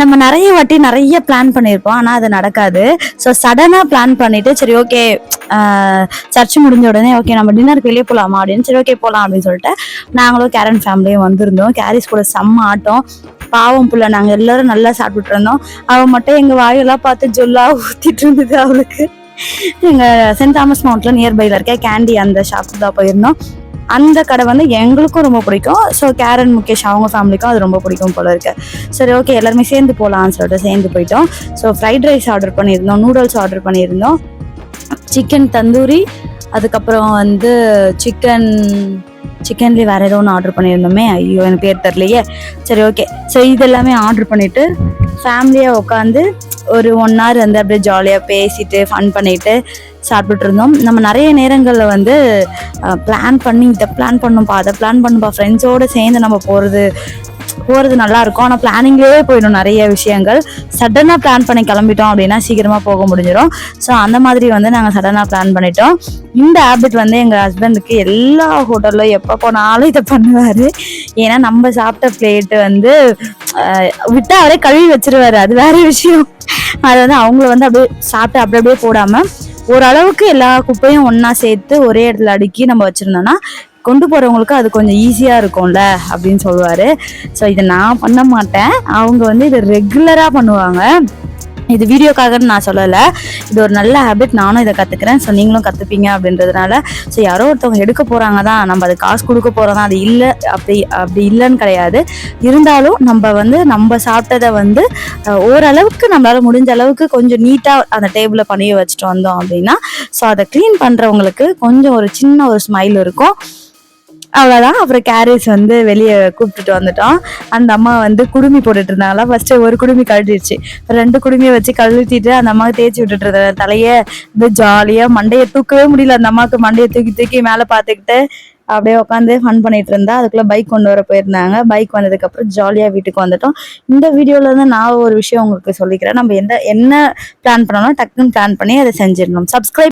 நம்ம நிறைய வாட்டி நிறைய பிளான் பண்ணியிருப்போம் ஆனால் அது நடக்காது. ஸோ சடனாக பிளான் பண்ணிட்டு சரி ஓகே சர்ச் முடிஞ்ச உடனே ஓகே நம்ம டின்னருக்கு வெளியே போகலாமா அப்படின்னு சரி ஓகே போகலாம் அப்படின்னு சொல்லிட்டு நாங்களும் கேரன் ஃபேமிலியும் வந்திருந்தோம். கேரிஸ் கூட செம்ம ஆட்டம். பாவம் புள்ள நாங்கள் எல்லாரும் நல்லா சாப்பிட்டுட்டு இருந்தோம். அவள் மட்டும் எங்கள் வாயெல்லாம் பார்த்து ஜொல்லா ஊற்றிட்டு இருந்தது அவளுக்கு. எங்கள் சென்ட் தாமஸ் மவுண்ட்ல நியர்பைல இருக்க கேண்டி அந்த ஷாப்புக்கு தான் போயிருந்தோம். அந்த கடை வந்து எங்களுக்கும் ரொம்ப பிடிக்கும். ஸோ கேரன் முகேஷ் அவங்க ஃபேமிலிக்கும் அது ரொம்ப பிடிக்கும் போல இருக்கு. சரி ஓகே எல்லாருமே சேர்ந்து போகலான்னு சொல்லிட்டு சேர்ந்து போயிட்டோம். ஸோ ஃப்ரைட் ரைஸ் ஆர்டர் பண்ணியிருந்தோம் நூடுல்ஸ் ஆர்டர் பண்ணியிருந்தோம். சிக்கன் தந்தூரி அதுக்கப்புறம் வந்து சிக்கன் சிக்கன்லேயே வேறு ஏதோ ஒன்று ஆர்டர் பண்ணியிருந்தோமே. ஐயோ எனக்கு பேர் தெரியலையே. சரி ஓகே ஸோ இதெல்லாமே ஆர்டர் பண்ணிவிட்டு ஃபேமிலியாக உட்காந்து ஒரு ஒன் ஹவர் வந்து அப்படியே ஜாலியாக பேசிட்டு ஃபன் பண்ணிட்டு சாப்பிட்டுட்டு இருந்தோம். நம்ம நிறைய நேரங்களில் வந்து பிளான் பண்ணி இதை பிளான் பண்ணும்பா அதை பிளான் பண்ணும்பா ஃப்ரெண்ட்ஸோடு சேர்ந்து நம்ம போகிறது போகிறது நல்லா இருக்கும். ஆனால் பிளானிங்லேயே போயிடும் நிறைய விஷயங்கள். சடனாக பிளான் பண்ணி கிளம்பிட்டோம் அப்படின்னா சீக்கிரமாக போக முடிஞ்சிடும். ஸோ அந்த மாதிரி வந்து நாங்கள் சடனாக பிளான் பண்ணிட்டோம். இந்த ஹேபிட் வந்து எங்கள் ஹஸ்பண்டுக்கு எல்லா ஹோட்டலில் எப்போ போனாலும் இதை பண்ணுவார். ஏன்னா நம்ம சாப்பிட்ட பிளேட்டு வந்து விட்டால் அவரே கழுவி வச்சிருவாரு. அது வேற விஷயம். அது வந்து அவங்கள வந்து அப்படியே சாப்பிட்டு அப்படி அப்படியே போடாமல் ஓரளவுக்கு எல்லா குப்பையும் ஒன்றா சேர்த்து ஒரே இடத்துல அடுக்கி நம்ம வச்சிருந்தோம்னா கொண்டு போறவங்களுக்கு அது கொஞ்சம் ஈஸியா இருக்கும்ல அப்படின்னு சொல்லுவாரு. ஸோ இதை நான் பண்ண மாட்டேன். அவங்க வந்து இதை ரெகுலரா பண்ணுவாங்க. இது வீடியோக்காகன்னு நான் சொல்லலை. இது ஒரு நல்ல ஹேபிட் நானும் இதை கற்றுக்கிறேன் ஸோ நீங்களும் கற்றுப்பீங்க அப்படின்றதுனால. ஸோ யாரோ ஒருத்தவங்க எடுக்க போகிறாங்க தான். நம்ம அது காசு கொடுக்க போகிறோம் தான். அது இல்லை அப்படி அப்படி இல்லைன்னு கிடையாது. இருந்தாலும் நம்ம வந்து நம்ம சாப்பிட்டதை வந்து ஓரளவுக்கு நம்மளால் முடிஞ்ச அளவுக்கு கொஞ்சம் நீட்டாக அந்த டேபிளை பண்ணி வச்சுட்டு வந்தோம் அப்படின்னா ஸோ அதை க்ளீன் பண்ணுறவங்களுக்கு கொஞ்சம் ஒரு சின்ன ஒரு ஸ்மைல் இருக்கும். அவ்வளோதான் அப்புறம் கேரேஜ் வந்து வெளியே கூப்பிட்டுட்டு வந்துட்டோம். அந்த அம்மா வந்து குடுமி போட்டுட்டு இருந்தாங்களா? ஃபர்ஸ்ட்டு ஒரு குடுமி கழுட்டிடுச்சு. ரெண்டு குடுமியை வச்சு கழுத்திட்டு அந்த அம்மா தேய்ச்சி விட்டுட்டு இருந்த தலையை வந்து ஜாலியாக மண்டையை தூக்கவே முடியல. அந்த அம்மாவுக்கு மண்டையை தூக்கி தூக்கி மேலே பார்த்துக்கிட்டு அப்படியே உட்காந்து ஃபன் பண்ணிட்டு இருந்தா. அதுக்குள்ள பைக் கொண்டு வர போயிருந்தாங்க. பைக் வந்ததுக்கப்புறம் ஜாலியாக வீட்டுக்கு வந்துட்டோம். இந்த வீடியோவில் இருந்து நான் ஒரு விஷயம் உங்களுக்கு சொல்லிக்கிறேன். நம்ம எந்த என்ன பிளான் பண்ணோம்னா டக்குன்னு பிளான் பண்ணி அதை செஞ்சிடணும். சப்ஸ்கிரைப்